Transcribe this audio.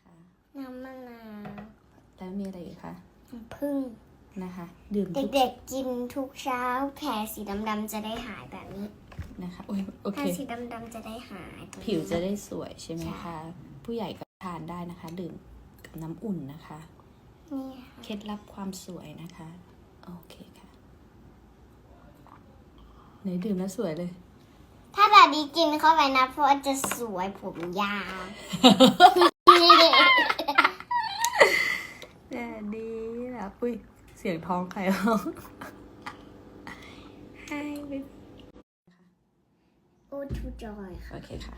คะน้ำมะนาวแล้วมีอะไรอีกคะน้ำผึ้งนะคะ ดื่มทุกเด็กๆกินทุกเช้าแผลสีดำๆจะได้หายแบบนี้นะคะโอ้ยโอแผเคลสีดำๆจะได้หายผิวจะได้สวยใช่ไหมคะ ผู้ใหญ่ก็ทานได้นะคะ ดื่มกับน้ำอุ่นนะคะ นี่ค่ะเคล็ดลับความสวยนะคะ โอเคค่ะไหนดื่มแล้วสวยเลย ถ้าแบบนี้กินเข้าไปนะเพราะว่าจะสวยผมยาว แดดดีแล้ว อุ้ย เสียงท้องใครร้องไฮโอ้ทูจอยค่ะ โอเคค่ะ